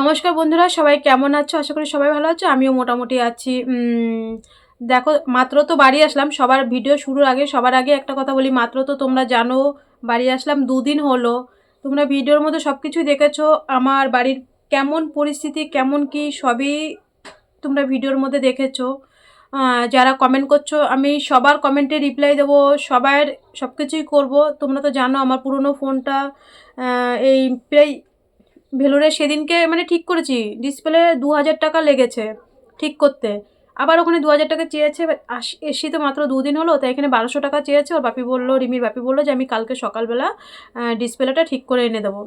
নমস্কার বন্ধুরা, সবাই কেমন আছো? আশা করি সবাই ভালো আছো। আমিও মোটামুটি আছি। দেখো, মাত্র তো বাড়ি আসলাম। সবার ভিডিও শুরুর আগে, সবার আগে একটা কথা বলি। মাত্র তো তোমরা জানো, বাড়ি আসলাম, দুদিন হলো। তোমরা ভিডিওর মধ্যে সব কিছুই দেখেছ। আমার বাড়ির কেমন পরিস্থিতি, কেমন কি, সবই তোমরা ভিডিওর মধ্যে দেখেছ। যারা কমেন্ট করছ, আমি সবার কমেন্টে রিপ্লাই দেবো। সবার সব কিছুই করব। তোমরা তো জানো, আমার পুরনো ফোনটা এই প্রায় ভেলোরে সেদিনকে মানে ঠিক করেছি। ডিসপ্লে দু হাজার টাকা লেগেছে ঠিক করতে। আবার ওখানে দু হাজার টাকা চেয়েছে এসি তো মাত্র দুদিন হলো, তাই এখানে বারোশো টাকা চেয়েছে। ওর বাপি বলল, রিমির বাপি বলল যে, আমি কালকে সকালবেলা ডিসপ্লেটা ঠিক করে এনে দেবো।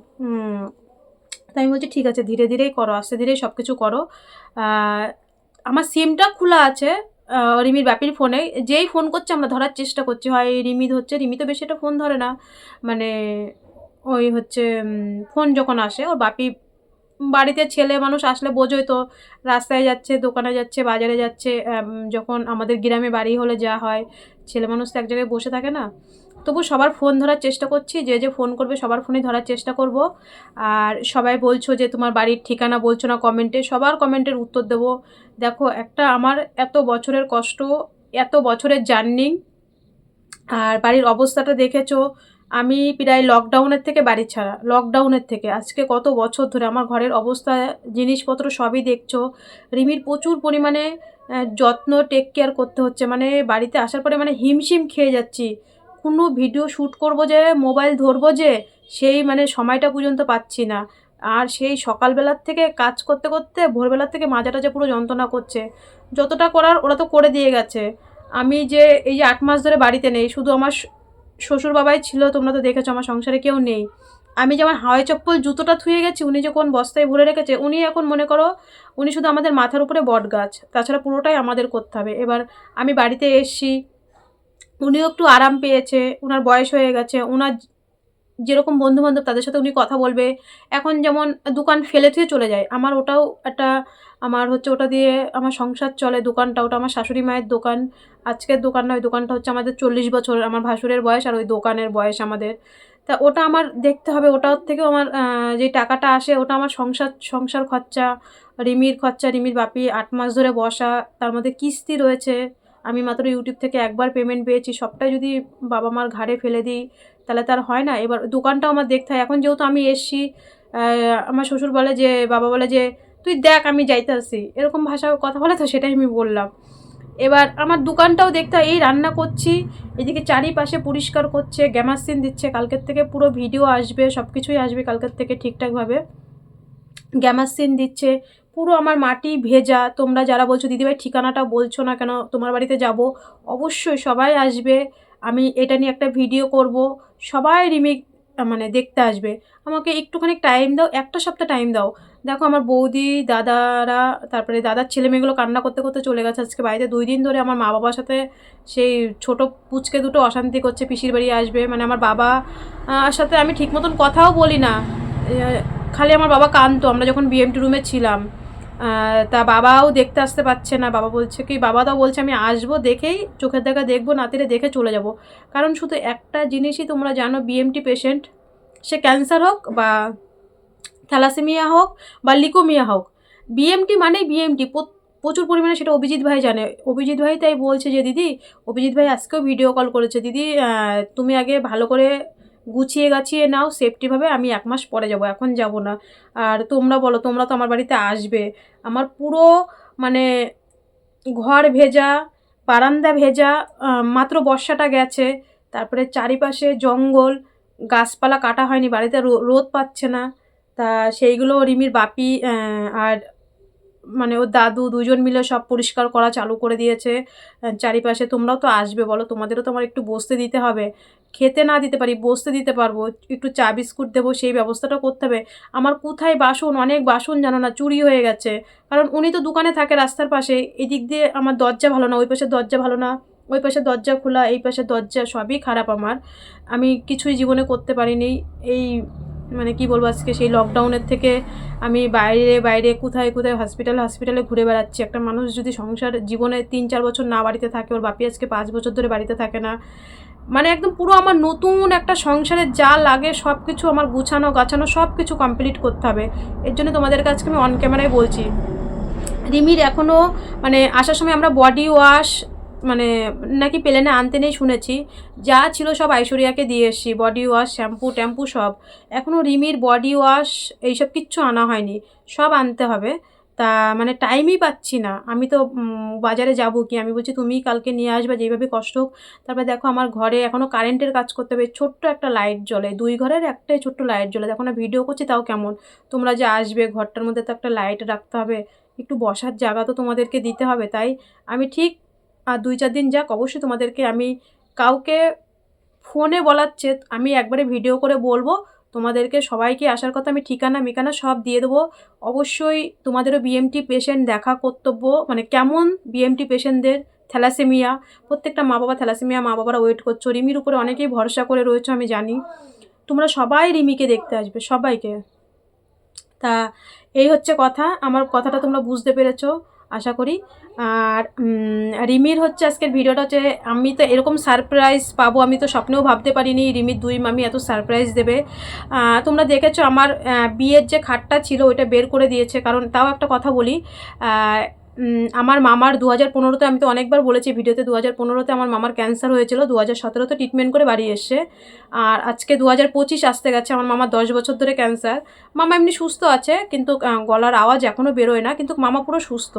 তাই আমি বলছি, ঠিক আছে, ধীরে ধীরেই করো, আস্তে ধীরেই সব কিছু করো আমার সিমটা খোলা আছে রিমির বাপির ফোনে। যেই ফোন করছে, আমরা ধরার চেষ্টা করছি। হয় রিমি ধরছে, রিমি তো বেশি একটা ফোন ধরে না। মানে ওই হচ্ছে ফোন যখন আসে, ওর বাপি বাড়িতে ছেলে মানুষ আসলে বোঝোই তো, রাস্তায় যাচ্ছে, দোকানে যাচ্ছে, বাজারে যাচ্ছে যখন আমাদের গ্রামে বাড়ি হলে যা হয়, ছেলে মানুষ তো এক জায়গায় বসে থাকে না। তবু সবার ফোন ধরার চেষ্টা করছি, যে যে ফোন করবে সবার ফোনই ধরার চেষ্টা করব। আর সবাই বলছো যে, তোমার বাড়ির ঠিকানা বলছো না কমেন্টে, সবার কমেন্টের উত্তর দেবো। দেখো, একটা আমার এত বছরের কষ্ট, এত বছরের জার্নিং, আর বাড়ির অবস্থাটা দেখেছ আমি প্রায় লকডাউনের থেকে বাড়ি ছাড়া লকডাউনের থেকে। আজকে কত বছর ধরে আমার ঘরের অবস্থা, জিনিসপত্র সবই দেখছ। রিমির প্রচুর পরিমাণে যত্ন টেক কেয়ার করতে হচ্ছে। মানে বাড়িতে আসার পরে মানে হিমশিম খেয়ে যাচ্ছি। কোনো ভিডিও শ্যুট করব যে মোবাইল ধরবো যে, সেই মানে সময়টা পর্যন্ত পাচ্ছি না। আর সেই সকালবেলার থেকে কাজ করতে করতে ভোরবেলার থেকে মাজাটা যে পুরো যন্ত্রণা করছে, যতটা করার ওরা তো করে দিয়ে গেছে। আমি যে, এই যে আট মাস ধরে বাড়িতে নেই, শুধু আমার শ্বশুর বাবাই ছিল, তোমরা তো দেখেছ আমার সংসারে কেউ নেই। আমি যেমন হাওয়াই চপ্পল জুতোটা থুয়ে গেছি, উনি যে কোন বস্তায় ভরে রেখেছে, উনি এখন মনে করো, উনি শুধু আমাদের মাথার উপরে বট গাছ, তাছাড়া পুরোটাই আমাদের করতে হবে। এবার আমি বাড়িতে এসছি, উনিও একটু আরাম পেয়েছে ওনার বয়স হয়ে গেছে ওনার যেরকম বন্ধু বান্ধব তাদের সাথে উনি কথা বলবে। এখন যেমন দোকান ফেলে থুয়ে চলে যায়, আমার ওটাও একটা, আমার হচ্ছে ওটা দিয়ে আমার সংসার চলে, দোকানটা ওটা আমার শাশুড়ি মায়ের দোকান। আজকের দোকান নয়, দোকানটা হচ্ছে আমাদের চল্লিশ বছর, আমার ভাসুরের বয়স আর ওই দোকানের বয়স আমাদের। তা ওটা আমার দেখতে হবে ওটার থেকেও আমার যে টাকাটা আসে ওটা আমার সংসার সংসার খরচা, রিমির খরচা, রিমির বাপি আট মাস ধরে বসা, তার মধ্যে কিস্তি রয়েছে। আমি মাত্র ইউটিউব থেকে একবার পেমেন্ট পেয়েছি, সবটাই যদি বাবা মার ঘাড়ে ফেলে দিই তাহলে তার হয় না। এবার দোকানটাও আমার দেখতে হয়। এখন যেহেতু আমি এসছি আমার শ্বশুর বলে যে, বাবা বলে যে, তুই দেখ, আমি যাইতে আসি এরকম ভাষায় কথা বলে তো সেটাই আমি বললাম। এবার আমার দোকানটাও দেখতে এই রান্না করছি, এদিকে চারিপাশে পরিষ্কার করছে, গ্যামাসিন দিচ্ছে, কালকের থেকে পুরো ভিডিও আসবে সব কিছুই আসবে কালকের থেকে ঠিকঠাকভাবে। গ্যামাসিন দিচ্ছে, পুরো আমার মাটি ভেজা। তোমরা যারা বলছো, দিদিভাই, ঠিকানাটা বলছো না কেন? তোমার বাড়িতে যাব? অবশ্যই সবাই আসবে। আমি এটা নিয়ে একটা ভিডিও করব, সবাই রিমেক মানে দেখতে আসবে। আমাকে একটুখানি টাইম দাও, একটা সপ্তাহ টাইম দাও। দেখো আমার বৌদি, দাদারা, তারপরে দাদার ছেলে মেয়েগুলো কান্না করতে করতে চলে গেছে। আজকে বাড়িতে দুই দিন ধরে আমার মা বাবার সাথে সেই ছোট পুচকে দুটো অশান্তি করছে, পিসির বাড়ি আসবে। মানে আমার বাবা সাথে আমি ঠিক মতন কথাও বলি না। খালি আমার বাবা কানতো আমরা যখন বিএমটি রুমে ছিলাম তা বাবাও দেখতে আসতে পারছে না। বাবা বলছে কি, বাবা তাও বলছে আমি আসব, দেখেই চোখের দেখা দেখব, নাতিরে দেখে চলে যাব। কারণ শুধু একটা জিনিসই তোমরা জানো বিএমটি পেশেন্ট সে ক্যান্সার হোক বা থ্যালাসেমিয়া হোক বা লিকোমিয়া হোক বিএমটি মানে বিএমটি প্রচুর পরিমাণে সেটা অভিজিৎ ভাই জানে। অভিজিৎ ভাই তাই বলছে যে, দিদি, অভিজিৎ ভাই আজকেও ভিডিও কল করেছে। দিদি তুমি আগে ভালো করে গুছিয়ে গাছিয়ে নাও সেফটিভাবে আমি এক মাস পরে যাব, এখন যাব না। আর তোমরা বলো, তোমরা তো আমার বাড়িতে আসবে। আমার পুরো মানে ঘর ভেজা, বারান্দা ভেজা মাত্র বর্ষাটা গেছে, তারপরে চারিপাশে জঙ্গল, গাছপালা কাটা হয়নি, বাড়িতে রোদ পাচ্ছে না। তা সেইগুলো রিমির বাপি আর মানে ওর দাদু দুজন মিলে সব পরিষ্কার করা চালু করে দিয়েছে। চারিপাশে তোমরাও তো আসবে বলো, তোমাদেরও তো আমার একটু বসতে দিতে হবে। খেতে না দিতে পারি, বসতে দিতে পারব। একটু চা, বিস্কুট দেবো, সেই ব্যবস্থাটা করতে হবে। আমার কোথায় বাসন, অনেক বাসন জানো না, চুরি হয়ে গেছে। কারণ উনি তো দোকানে থাকে রাস্তার পাশে, এদিক দিয়ে আমার দরজা ভালো না, ওই পাশে দরজা ভালো না, ওই পাশে দরজা খোলা, এই পাশে দরজা সবই খারাপ আমার। আমি কিছুই জীবনে করতে পারিনি। এই মানে কি বলব, আজকে সেই লকডাউনের থেকে আমি বাইরে বাইরে কোথায় কোথায় হসপিটাল হসপিটালে ঘুরে বেড়াচ্ছি। একটা মানুষ যদি সংসার জীবনে তিন, চার বছর না বাড়িতে থাকে, ওর বাপি আজকে পাঁচ বছর ধরে বাড়িতে থাকে না মানে একদম পুরো আমার নতুন একটা সংসারে যা লাগে সব কিছু আমার গুছানো, গাছানো সব কিছু কমপ্লিট করতে হবে। এর জন্য তোমাদের কাছে আমি অন ক্যামেরায় বলছি। রিমির এখনও মানে আসার সময় আমরা বডি ওয়াশ মানে নাকি প্লেনে আনতে নেই শুনেছি। যা ছিল সব ঐশ্বরিয়াকে দিয়ে এসছি। বডি ওয়াশ শ্যাম্পু ট্যাম্পু সব। এখনও রিমির বডি ওয়াশ এইসব কিচ্ছু আনা হয়নি। সব আনতে হবে। তা মানে টাইমই পাচ্ছি না। আমি তো বাজারে যাব কি? আমি বলছি, তুমিই কালকে নিয়ে আসবে যেইভাবে কষ্ট হোক। তারপরে দেখো, আমার ঘরে এখনও কারেন্টের কাজ করতে হবে। ছোট্ট একটা লাইট জ্বলে। দুই ঘরের একটাই ছোট্ট লাইট জ্বলে। দেখো না ভিডিও করছি, তাও কেমন? তোমরা যে আসবে, ঘরটার মধ্যে তো একটা লাইট রাখতে হবে। একটু বসার জায়গা তো তোমাদেরকে দিতে হবে, তাই? আমি ঠিক আর দুই চার দিন যাক, অবশ্যই তোমাদেরকে আমি কাউকে ফোনে বলার চেয়ে আমি একবারে ভিডিও করে বলব। তোমাদেরকে সবাইকে আসার কথা আমি ঠিকানা, মিকানা সব দিয়ে দেবো। অবশ্যই তোমাদেরও বিএমটি পেশেন্ট দেখা কর্তব্য মানে কেমন বিএমটি পেশেন্টদের থ্যালাসেমিয়া, প্রত্যেকটা মা বাবা থ্যালাসেমিয়া মা বাবারা ওয়েট করছ, রিমির উপরে অনেকেই ভরসা করে রয়েছে, আমি জানি। তোমরা সবাই রিমিকে দেখতে আসবে, সবাইকে। তা, এই হচ্ছে কথা, আমার কথাটা তোমরা বুঝতে পেরেছ, আশা করি। আর রিমির হচ্ছে আজকের ভিডিওটা হচ্ছে, আমি তো এরকম সারপ্রাইজ পাবো, আমি তো স্বপ্নেও ভাবতে পারিনি রিমির দুই মামি এত সারপ্রাইজ দেবে। তোমরা দেখেছ আমার বিয়ের যে খাটটা ছিল ওইটা বের করে দিয়েছে, কারণ তাও একটা কথা বলি আমার মামার দু হাজার পনেরোতে আমি তো অনেকবার বলেছি ভিডিওতে দু হাজার পনেরোতে আমার মামার ক্যান্সার হয়েছিল দু হাজার সতেরোতে ট্রিটমেন্ট করে বাড়ি এসছে, আর আজকে দু হাজার পঁচিশ আসতে গেছে, আমার মামার দশ বছর ধরে ক্যান্সার মামা এমনি সুস্থ আছে, কিন্তু গলার আওয়াজ এখনও বেরোয় না, কিন্তু মামা পুরো সুস্থ।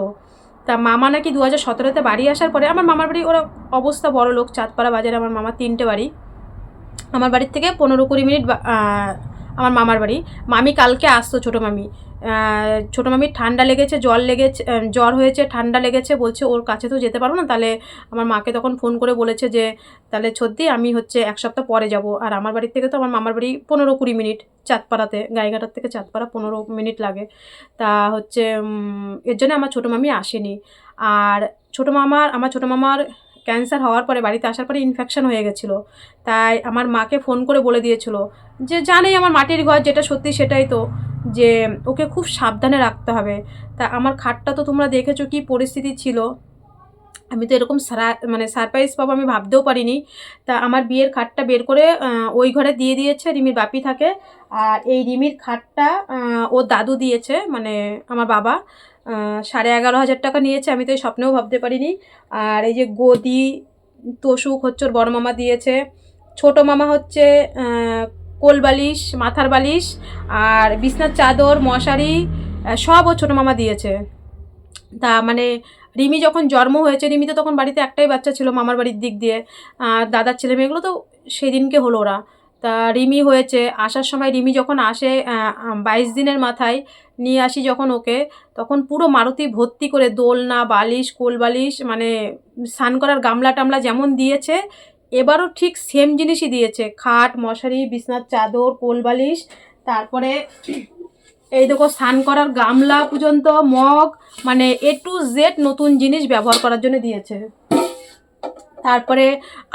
তা মামা নাকি দু হাজার সতেরোতে বাড়ি আসার পরে, আমার মামার বাড়ি, ওরা অবস্থা বড় লোক, চাঁদপাড়া বাজারে আমার মামার তিনটে বাড়ি। আমার বাড়ির থেকে পনেরো কুড়ি মিনিট আমার মামার বাড়ি। মামি কালকে আসতো ছোটো মামি। ছোটো মামির ঠান্ডা লেগেছে, জ্বর লেগেছে জ্বর হয়েছে, ঠান্ডা লেগেছে, বলছে, ওর কাছে তো যেতে পারব না, তাহলে আমার মাকে তখন ফোন করে বলেছে যে, তাহলে সত্যি আমি হচ্ছে এক সপ্তাহ পরে যাব। আর আমার বাড়ির থেকে তো আমার মামার বাড়ি পনেরো কুড়ি মিনিট চাঁদপাড়াতে, গাইঘাটার থেকে চাঁদপাড়া পনেরো মিনিট লাগে। তা হচ্ছে এর জন্য আমার ছোটো মামি আসেনি। আর ছোটো মামার, আমার ছোটো মামার ক্যান্সার হওয়ার পরে বাড়িতে আসার পরে ইনফেকশন হয়ে গেছিল। তাই আমার মাকে ফোন করে বলে দিয়েছিল যে, জানেই আমার মাটির ঘর যেটা সত্যি সেটাই তো, যে ওকে খুব সাবধানে রাখতে হবে। তা আমার খাটটা তো তোমরা দেখেছ কি পরিস্থিতি ছিল। আমি তো এরকম সারা মানে সারপ্রাইজ পাবো আমি ভাবতেও পারিনি। তা আমার বিয়ের খাটটা বের করে ওই ঘরে দিয়ে দিয়েছে, রিমির বাপি থাকে। আর এই রিমির খাটটা ওর দাদু দিয়েছে মানে আমার বাবা। সাড়ে এগারো হাজার টাকা নিয়েছে, আমি তো এই স্বপ্নেও ভাবতে পারিনি। আর এই যে গদি হচ্ছে ওর বড় মামা দিয়েছে। ছোট মামা হচ্ছে কোল বালিশ, মাথার বালিশ, আর বিছনার চাদর, মশারি সব ও ছোটো মামা দিয়েছে। তা মানে রিমি যখন জন্ম হয়েছে, রিমি তো তখন বাড়িতে একটাই বাচ্চা ছিল মামার বাড়ির দিক দিয়ে। আর দাদার ছেলে মেয়েগুলো তো সেদিনকে হলো ওরা। তা রিমি হয়েছে। আসার সময় রিমি যখন আসে বাইশ দিনের মাথায় নিয়ে আসি যখন ওকে, তখন পুরো মারুতি ভর্তি করে দোলনা, বালিশ, কোল বালিশ মানে স্নান করার গামলা টামলা যেমন দিয়েছে, এবারও ঠিক সেম জিনিসই দিয়েছে। খাট, মশারি, বিছনার চাদর, কোল বালিশ, তারপরে এই দেখো স্নান করার গামলা পর্যন্ত, মগ মানে এ টু জেড নতুন জিনিস ব্যবহার করার জন্য দিয়েছে। তারপরে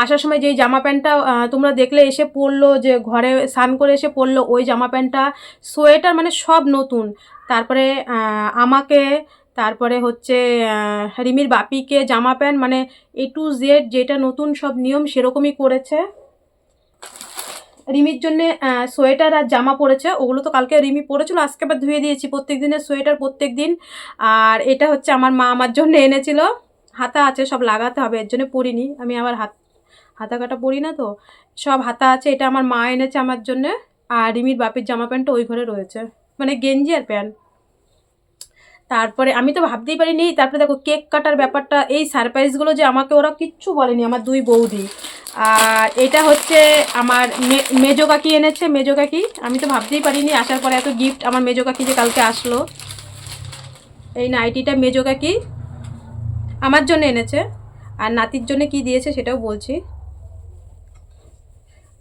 আসার সময় যেই জামা প্যান্টটা তোমরা দেখলে এসে পরলো যে ঘরে স্নান করে এসে পরলো, ওই জামা প্যান্টটা, সোয়েটার মানে সব নতুন। তারপরে আমাকে, তারপরে হচ্ছে রিমির বাপিকে জামা প্যান্ট মানে এ টু জেড যেটা নতুন সব নিয়ম সেরকমই করেছে। রিমির জন্য সোয়েটার আর জামা পরেছে। ওগুলো তো কালকে রিমি পরেছিল, আজকে আবার ধুয়ে দিয়েছি প্রত্যেক দিনের সোয়েটার প্রত্যেক দিন আর এটা হচ্ছে আমার মা আমার জন্য এনেছিল। হাতা আছে, সব লাগাতে হবে, এর জন্য পরিনি। আমি আমার হাত হাতা কাটা পরি না তো? সব হাতা আছে, এটা আমার মা এনেছে আমার জন্য, আর রিমির বাপির জামা প্যান্টটা ওই ঘরে রয়েছে। মানে গেঞ্জি আর প্যান্ট। তারপরে আমি তো ভাবতেই পারিনি, তারপরে দেখো কেক কাটার ব্যাপারটা, এই সারপ্রাইজগুলো যে আমাকে ওরা কিচ্ছু বলেনি, আমার দুই বৌদি। আর এটা হচ্ছে আমার মেজো কাকি এনেছে, মেজো কাকি। আমি তো ভাবতেই পারিনি, আসার পরে এত গিফট আমার মেজো কাকি যে কালকে আসলো। এই নাইটিটা মেজো কাকি। আমার জন্য এনেছে। আর নাতির জন্য কি দিয়েছে সেটাও বলছি।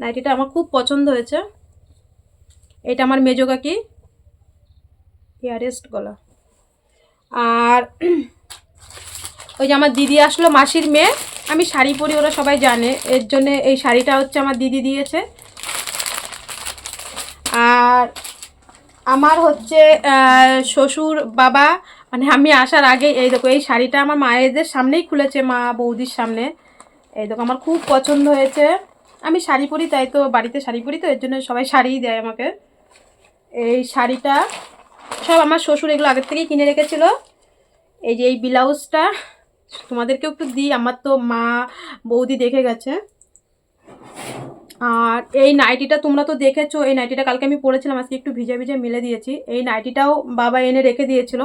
নাইটিটা আমার খুব পছন্দ হয়েছে। এটা আমার মেজো কাকি ইয়ারেস্ট গলা। আর ওই যে আমার দিদি আসলো, মাসির মেয়ে। আমি শাড়ি পরি, ওরা সবাই জানে। এর জন্য এই শাড়িটা হচ্ছে আমার দিদি দিয়েছে। আর আমার হচ্ছে শ্বশুর বাবা মানে আমি আসার আগে, এই দেখো, এই শাড়িটা আমার মায়েদের সামনেই খুলেছে, মা বৌদির সামনে। এই দেখো, আমার খুব পছন্দ হয়েছে। আমি শাড়ি পরি, তাই তো বাড়িতে শাড়ি পরি, তো এর জন্য সবাই শাড়িই দেয় আমাকে। এই শাড়িটা সব আমার শ্বশুর এগুলো আগের থেকেই কিনে রেখেছিল। এই যে এই ব্লাউজটা, তোমাদেরকেও একটু দিই, আমার তো মা, বৌদি দেখে গেছে। আর এই নাইটিটা তোমরা তো দেখেছ, এই নাইটিটা কালকে আমি পরেছিলাম, আজকে একটু ভিজে ভিজে মিলে দিয়েছি। এই নাইটিটাও বাবা এনে রেখে দিয়েছিল।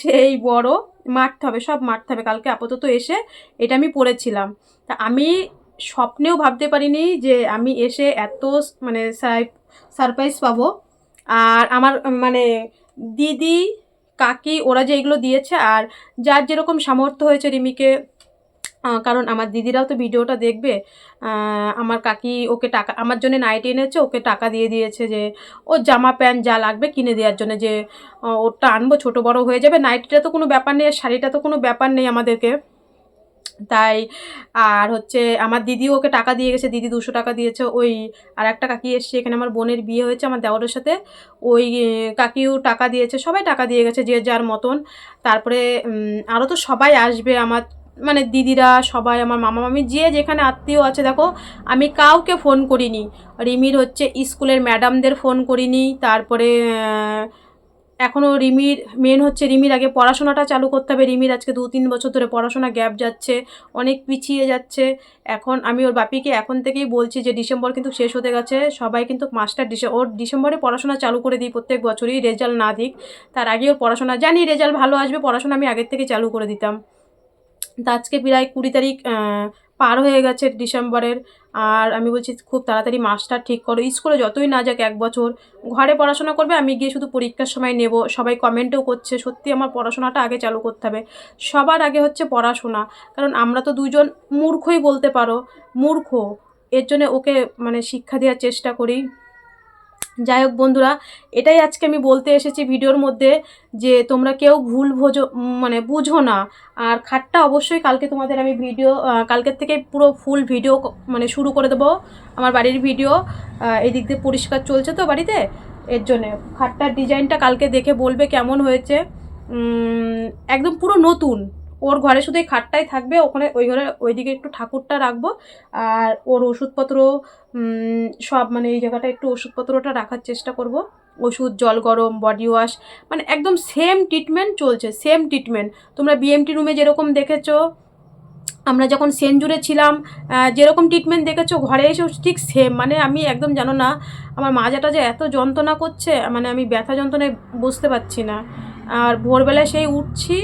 সেই বড় মারতে হবে, সব মারতে হবে। কালকে আপাতত এসে এটা আমি পড়েছিলাম। তা আমি স্বপ্নেও ভাবতে পারিনি যে আমি এসে এত মানে সারপ্রাইজ পাবো। আর আমার মানে দিদি, কাকি ওরা যে এগুলো দিয়েছে আর যার যেরকম সামর্থ্য হয়েছে রিমিকে কারণ আমার দিদিরাও তো ভিডিওটা দেখবে আমার কাকি ওকে টাকা, আমার জন্য নাইটি এনেছে, ওকে টাকা দিয়ে দিয়েছে যে, ও জামা প্যান্ট যা লাগবে কিনে দেওয়ার জন্য যে ওটা আনব, ছোট বড় হয়ে যাবে। নাইটিটা তো কোনো ব্যাপার নেই, আর শাড়িটা তো কোনো ব্যাপার নেই আমাদেরকে। তাই, আর হচ্ছে আমার দিদি ওকে টাকা দিয়ে গেছে, দিদি দুশো টাকা দিয়েছে, ওই আর একটা কাকি এসছে, এখানে আমার বোনের বিয়ে হয়েছে আমার দেওয়ারের সাথে। ওই কাকিও টাকা দিয়েছে, সবাই টাকা দিয়ে গেছে যে যার মতন। তারপরে আরও তো সবাই আসবে আমার মানে দিদিরা, সবাই, আমার মামা, মামি, যে যেখানে আত্মীয় আছে, দেখো, আমি কাউকে ফোন করিনি। রিমির হচ্ছে স্কুলের ম্যাডামদের ফোন করিনি। তারপরে এখনও রিমির মেন হচ্ছে রিমির আগে পড়াশোনাটা চালু করতে হবে। রিমির আজকে দু তিন বছর ধরে পড়াশোনা গ্যাপ যাচ্ছে, অনেক পিছিয়ে যাচ্ছে। এখন আমি ওর বাপিকে এখন থেকেই বলছি যে, ডিসেম্বর কিন্তু শেষ হতে গেছে। সবাই কিন্তু মাস্টার ডিসে, ওর ডিসেম্বরে পড়াশোনা চালু করে দিই প্রত্যেক বছরই, রেজাল্ট না দিক। তার আগে ওর পড়াশোনা, জানি রেজাল্ট ভালো আসবে, পড়াশোনা আমি আগের থেকে চালু করে দিতাম। তা আজকে প্রায় কুড়ি তারিখ পার হয়ে গেছে ডিসেম্বরের। আর আমি বলছি, খুব তাড়াতাড়ি মাস্টার ঠিক করো। স্কুলে যতই না যাক এক বছর, ঘরে পড়াশোনা করবে, আমি গিয়ে শুধু পরীক্ষার সময় নেব। সবাই কমেন্টও করছে, সত্যি আমার পড়াশোনাটা আগে চালু করতে হবে। সবার আগে হচ্ছে পড়াশোনা। কারণ আমরা তো দুজন মূর্খই বলতে পারো, মূর্খ। এর জন্য ওকে মানে শিক্ষা দেওয়ার চেষ্টা করি। যাই হোক বন্ধুরা এটাই আজকে আমি বলতে এসেছি ভিডিওর মধ্যে যে তোমরা কেউ ভুল ভোজো মানে বুঝো না। আর খাটটা অবশ্যই কালকে তোমাদের আমি ভিডিও কালকের থেকে পুরো ফুল ভিডিও মানে শুরু করে দেবো আমার বাড়ির ভিডিও। আহ, এই দিক দিয়ে পরিষ্কার চলছে তো বাড়িতে? এর জন্যে খাটটার ডিজাইনটা কালকে দেখে বলবে কেমন হয়েছে। একদম পুরো নতুন। ওর ঘরে শুধু এই খাটটাই থাকবে, ওখানে ওই ঘরে ওইদিকে একটু ঠাকুরটা রাখব। আর ওর ওষুধপত্র সব মানে এই জায়গাটা একটু ওষুধপত্রটা রাখার চেষ্টা করব। ওষুধ, জল গরম বডি ওয়াশ মানে একদম সেম ট্রিটমেন্ট চলছে সেম ট্রিটমেন্ট তোমরা বিএমটি রুমে যেরকম দেখেছ, আমরা যখন সেনজুরে ছিলাম যেরকম ট্রিটমেন্ট দেখেছ, ঘরে এসেও ঠিক সেম মানে আমি একদম জানো না, আমার মাজাটা যে এত যন্ত্রণা করছে মানে আমি ব্যথা যন্ত্রণায় বুঝতে পারছি না। আর ভোরবেলায় সেই উঠছি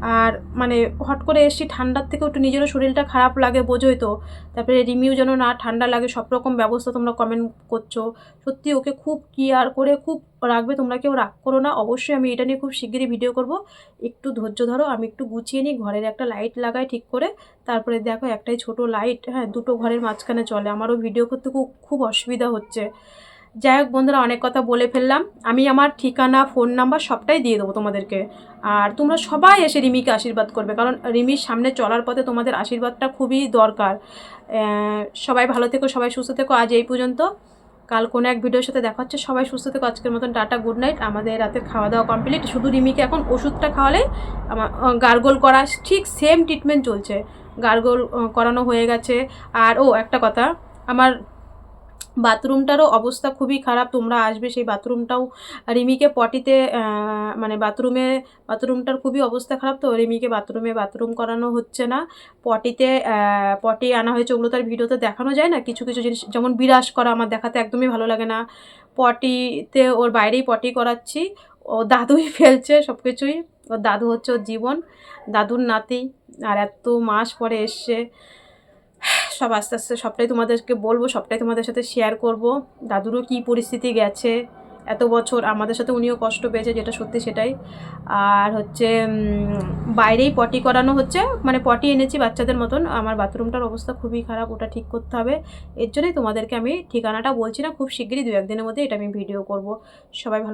আর মানে হট করে এসছি ঠান্ডার থেকেও একটু নিজেরও শরীরটা খারাপ লাগে বোঝোই তো। তারপরে রিমিউ যেন না ঠান্ডা লাগে, সব রকম ব্যবস্থা তোমরা কমেন্ট করছ। সত্যি ওকে খুব কেয়ার করে, খুব রাখবে তোমরা কেউ রাগ করো না। অবশ্যই আমি এটা নিয়ে খুব শিগগিরই ভিডিও করব। একটু ধৈর্য ধরো, আমি একটু গুছিয়ে নিই, ঘরের একটা লাইট লাগাই ঠিক করে। তারপরে দেখো একটাই ছোট লাইট হ্যাঁ দুটো ঘরের মাঝখানে চলে। আমারও ভিডিও করতে খুব খুব অসুবিধা হচ্ছে। যাই হোক বন্ধুরা, অনেক কথা বলে ফেললাম। আমি আমার ঠিকানা, ফোন নাম্বার সবটাই দিয়ে দেবো তোমাদেরকে। আর তোমরা সবাই এসে রিমিকে আশীর্বাদ করবে, কারণ রিমির সামনে চলার পথে তোমাদের আশীর্বাদটা খুবই দরকার। সবাই ভালো থেকো, সবাই সুস্থ থেকো। আজ এই পর্যন্ত। কাল কোনো এক ভিডিওর সাথে দেখা হচ্ছে। সবাই সুস্থ থেকো। আজকের মতন টাটা, গুড নাইট। আমাদের রাতের খাওয়া দাওয়া কমপ্লিট। শুধু রিমিকে এখন ওষুধটা খাওয়ালে আমার গার্গোল করা ঠিক সেম ট্রিটমেন্ট চলছে। গার্গোল করানো হয়ে গেছে। আর ও, একটা কথা, আমার বাথরুমটারও অবস্থা খুবই খারাপ, তোমরা আসবে সেই বাথরুমটাও। রিমিকে পটিতে মানে বাথরুমে, বাথরুমটার খুবই অবস্থা খারাপ তো, রিমিকে বাথরুমে বাথরুম করানো হচ্ছে না। পটিতে পটি আনা হয়েছে, ওগুলো তার ভিডিওতে দেখানো যায় না, কিছু কিছু জিনিস, যেমন বিরাস করা আমার দেখাতে একদমই ভালো লাগে না। পটিতে ওর বাইরেই পটি করাচ্ছি, ও দাদুই ফেলছে সব কিছুই ওর দাদু হচ্ছে ওর জীবন, দাদুর নাতি, আর এত মাস পরে এসছে। সব আস্তে আস্তে সবটাই তোমাদেরকে বলব, সবটাই তোমাদের সাথে শেয়ার করব। দাদুরও কী পরিস্থিতি গেছে, এত বছর আমাদের সাথে উনিও কষ্ট পেয়েছে, যেটা সত্যি সেটাই। আর হচ্ছে বাইরেই পটি করানো হচ্ছে মানে পটি এনেছি বাচ্চাদের মতন। আমার বাথরুমটার অবস্থা খুবই খারাপ, ওটা ঠিক করতে হবে। এর জন্যই তোমাদেরকে আমি ঠিকানাটা বলছি না, খুব শিগগিরই দু একদিনের মধ্যে এটা আমি ভিডিও করব। সবাই ভালো